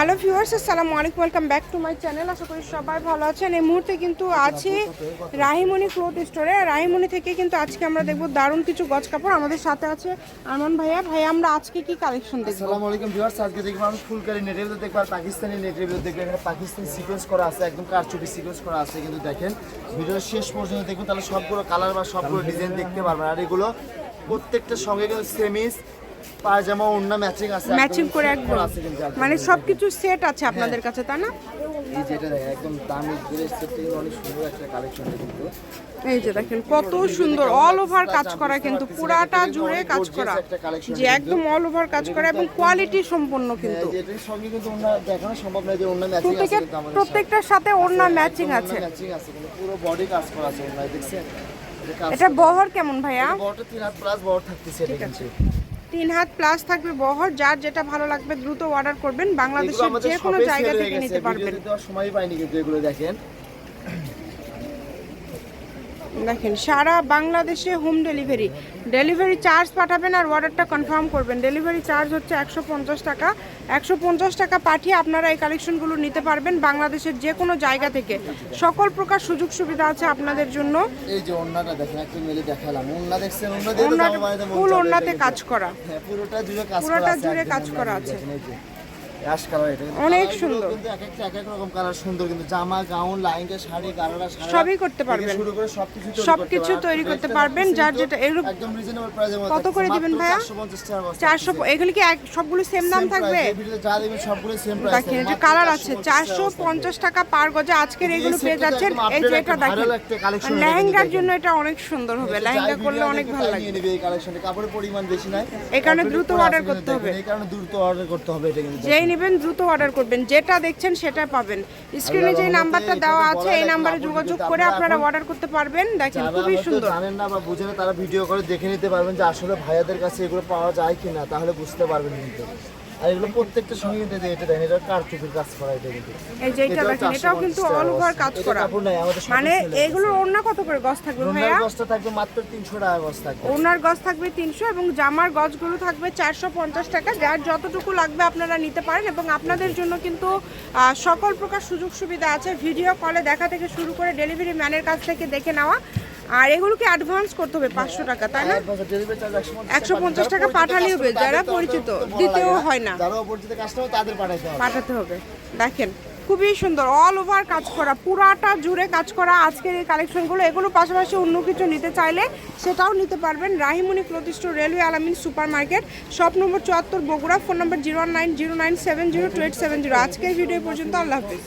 Hello viewers, আসসালামু আলাইকুম, welcome back to my channel. আশা করি সবাই ভালো আছেন। এই মুহূর্তে কিন্তু আছি রাহিমণি ক্লোথ স্টোরে। রাহিমণি থেকে কিন্তু আজকে আমরা দেখব দারুণ কিছু গজ কাপড় আমাদের সাথে আছে আরমান ভাইয়া। ভাইয়া, আমরা আজকে কি কালেকশন দেখব? আসসালামু আলাইকুম ভিউয়ার্স, আজকে দেখব আমি ফুলকারি নেটের ভিতরে দেখব, আর পাকিস্তানি নেটের ভিতরে দেখব। এখানে পাকিস্তানি সিকোয়েন্স করা আছে, একদম কারচুপি সিকোয়েন্স করা আছে, কিন্তু দেখেন, ভিডিওর শেষ পর্যন্ত দেখুন, তাহলে সবগুলো কালার বা সবগুলো ডিজাইন দেখতে পারবেন। আর এগুলো প্রত্যেকটা সঙ্গে কিন্তু সেমিস পায়জামা ওড়না ম্যাচিং আছে ম্যাচিং করে একদম। মানে সবকিছু সেট আছে আপনাদের কাছে তাই না? এই যেটা দেখেন একদম দামি ড্রেস অনেক সুন্দর একটা কালেকশন কিন্তু। এই যে দেখেন কত সুন্দর অল ওভার কাজ করা কিন্তু পুরাটা জুড়ে কাজ করা। যে একদম অল ওভার কাজ করা এবং কোয়ালিটি সম্পন্ন কিন্তু। হ্যাঁ, এটার সঙ্গে কিন্তু দেখানো সম্ভব যে ম্যাচিং আছে প্রত্যেকটার সাথে। ওড়না ম্যাচিং আছে। ম্যাচিং আছে কিন্তু পুরো বডি কাজ করা আছে দেখছেন? এটা বহর কেমন ভাইয়া? হাত প্লাস বড় থাকতেছে এটা কিন্তু। তিন হাত প্লাস থাকবে বহর যার যেটা ভালো লাগবে দ্রুত অর্ডার করবেন। বাংলাদেশের যে কোনো জায়গা থেকে নিতে পারবেন। সময় পাইনি কিন্তু এগুলো দেখেন। দেখেন সারা বাংলাদেশে হোম ডেলিভারি ডেলিভারি চার্জ পাঠাবেন আর অর্ডারটা কনফার্ম করবেন। ডেলিভারি চার্জ হচ্ছে একশো পঞ্চাশ টাকা। একশো পঞ্চাশ টাকা পাঠিয়ে আপনারা এই কালেকশনগুলো নিতে পারবেন বাংলাদেশের যে কোনো জায়গা থেকে। সকল প্রকার সুযোগ সুবিধা আছে আপনাদের জন্য। এই যে ওন্নাটা দেখেন একটু মেলে দেখালাম। ওন্না দেখছেন? ওন্না দিয়ে ফুল চাবে ওড়নাতে কাজ করা। হ্যাঁ পুরোটা জুড়ে কাজ করা আছে জুড়ে কাজ করা আছে। অ্যাশ কালার এটা অনেক সুন্দর। কিন্তু এক একটা এক এক রকম কালার সুন্দর কিন্তু জামা গাউন শাড়ি গারারা সবই করতে পারবেন। শুরু করে সবকিছু তৈরি সবকিছু তৈরি করতে পারবেন, যার যেটা- একদম রিজনেবল প্রাইসের মধ্যে কত করে দিবেন ভাইয়া? 450 টাকা বস্তা। চারশো থাকতেছে। এগুলি কি সবগুলো সেম দাম থাকবে? যা দেবেন সবগুলো সেম প্রাইস দেখেন এটা কালার আছে চারশো পঞ্চাশ টাকা পার গজে আজকের এগুলো পেয়ে যাচ্ছেন এই যে এটা দেখেন লেহেঙ্গার জন্য এটা অনেক সুন্দর হবে লেহেঙ্গা করলে অনেক ভালো লাগবে নিয়ে নেবে এই কালেকশনটা কাপড়ের পরিমাণ বেশি নাই এই কারণে দ্রুত আছে করতে হবে। এই কারণে দ্রুত অর্ডার করতে হবে এটা কিন্তু যেই নেবেন দ্রুত অর্ডার করবেন। যেটা দেখছেন সেটা পাবেন। স্ক্রিনে যে নাম্বারটা দেওয়া আছে এই নাম্বারে যোগাযোগ করে আপনারা অর্ডার করতে পারবেন। দেখেন খুবই সুন্দর। জানেন না বা বুঝেন না তারা ভিডিও করে দেখে নিতে পারবেন যে আসলে ভাইয়াদের কাছে এগুলো পাওয়া যায় কিনা তাহলে বুঝতে পারবেন কিন্তু। আর এগুলো প্রত্যেকটা সঙ্গে কিন্তু এই যে এটা দেখেন এটা কারচুপির কাজ করা এটা কিন্তু। এই যে এটা দেখেন এটাও কিন্তু অল ওভার কাজ করা। মানে এগুলোর ওড়না কত করে গজ থাকবে ভাইয়া? বস্তা থাকবে মাত্র তিনশো টাকা গজ থাকবে। ওনার গজ থাকবে তিনশো এবং জামার গজগুলো থাকবে চারশো পঞ্চাশ টাকা যার যতটুকু লাগবে আপনারা নিতে পারেন এবং আপনাদের জন্য কিন্তু সকল প্রকার সুযোগ সুবিধা আছে। ভিডিও কলে দেখা থেকে শুরু করে ডেলিভারি ম্যানের কাছ থেকে দেখে নেওয়া। আর এগুলোকে অ্যাডভান্স করতে হবে পাঁচশো টাকা তাই না? একশো পঞ্চাশ টাকা পাঠালেই হবে যারা পরিচিত দিতেও হয় না। পাঠাতে হবে। দেখেন খুবই সুন্দর অল ওভার কাজ করা পুরাটা জুড়ে কাজ করা আজকের এই কালেকশনগুলো এগুলো পাশাপাশি অন্য কিছু নিতে চাইলে সেটাও নিতে পারবেন। Rahimoni store railway Alamin super market shop number চুয়াত্তর Bogura phone number zero nine zero nine seven zero two eight seven zero. আজকের ভিডিও পর্যন্ত আল্লাহ হাফিজ।